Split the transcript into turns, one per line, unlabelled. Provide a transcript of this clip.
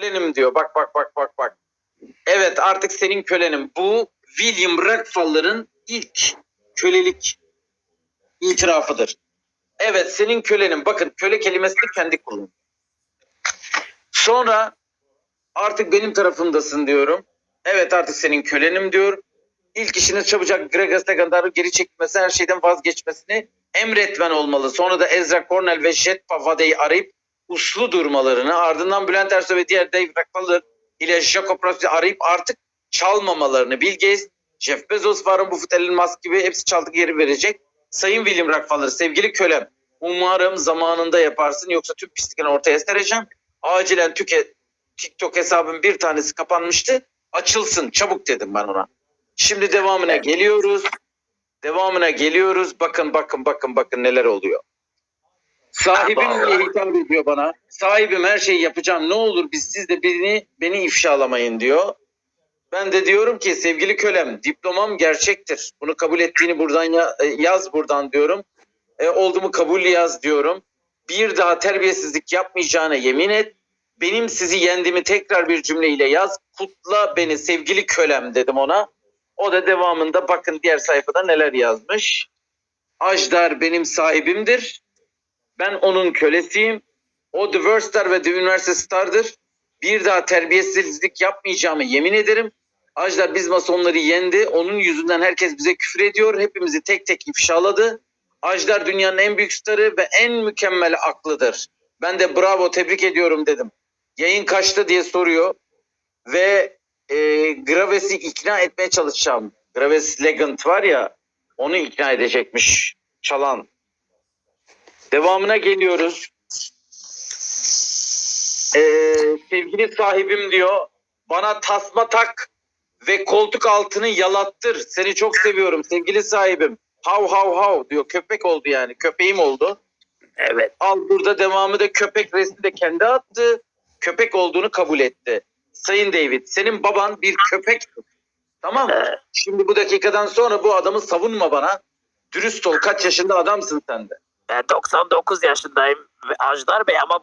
kölenim diyor. Bak bak bak bak bak. Evet artık senin kölenim. Bu William Rockefeller'ın ilk kölelik itirafıdır. Evet senin kölenin. Bakın köle kelimesini kendi kullanıyor. Sonra artık benim tarafımdasın diyorum. Evet artık senin kölenim diyor. İlk işiniz çabucak Gregor Sagandar'ı geri çekmesi, her şeyden vazgeçmesini emretmen olmalı. Sonra da Ezra Cornell ve Jet Pavade'yi arayıp uslu durmalarını, ardından Bülent Ersoy ve diğer Dave Rockefeller ile Jacob Ross'u arayıp artık çalmamalarını. Bill Gates, Jeff Bezos, Warren Buffett, Elon Musk gibi hepsi çaldık geri verecek. Sayın William Rockefeller, sevgili kölem, umarım zamanında yaparsın yoksa tüm pislikini ortaya sereceğim. Acilen tüke, TikTok hesabın bir tanesi kapanmıştı. Açılsın çabuk dedim ben ona. Şimdi devamına geliyoruz. Devamına geliyoruz. Bakın bakın bakın bakın neler oluyor. Sahibim diye hitap ediyor bana. Sahibim her şeyi yapacağım. Ne olur biz siz de beni beni ifşalamayın diyor. Ben de diyorum ki sevgili kölem diplomam gerçektir. Bunu kabul ettiğini buradan ya- e, yaz buradan diyorum. E, oldu mu kabul yaz diyorum. Bir daha terbiyesizlik yapmayacağına yemin et. Benim sizi yendiğimi tekrar bir cümleyle yaz. Kutla beni sevgili kölem dedim ona. O da devamında bakın diğer sayfada neler yazmış. Ajdar benim sahibimdir. Ben onun kölesiyim. O The World Star ve The Universal Star'dır. Bir daha terbiyesizlik yapmayacağımı yemin ederim. Ajdar biz masonları yendi. Onun yüzünden herkes bize küfür ediyor. Hepimizi tek tek ifşaladı. Ajdar dünyanın en büyük starı ve en mükemmel aklıdır. Ben de bravo tebrik ediyorum dedim. Yayın kaçta diye soruyor. Ve e, Graves'i ikna etmeye çalışacağım. Graves Legend var ya onu ikna edecekmiş çalan. Devamına geliyoruz. Ee, sevgili sahibim diyor bana tasma tak ve koltuk altını yalattır. Seni çok seviyorum sevgili sahibim. Hav hav hav diyor. Köpek oldu yani. Köpeğim oldu.
Evet.
Al burada devamı da köpek resmi de kendi attı. Köpek olduğunu kabul etti. Sayın David senin baban bir köpek. Tamam mı? Şimdi bu dakikadan sonra bu adamı savunma bana. Dürüst ol. Kaç yaşında adamsın sen de.
Ben 99 yaşındayım ve Ajdar Bey ama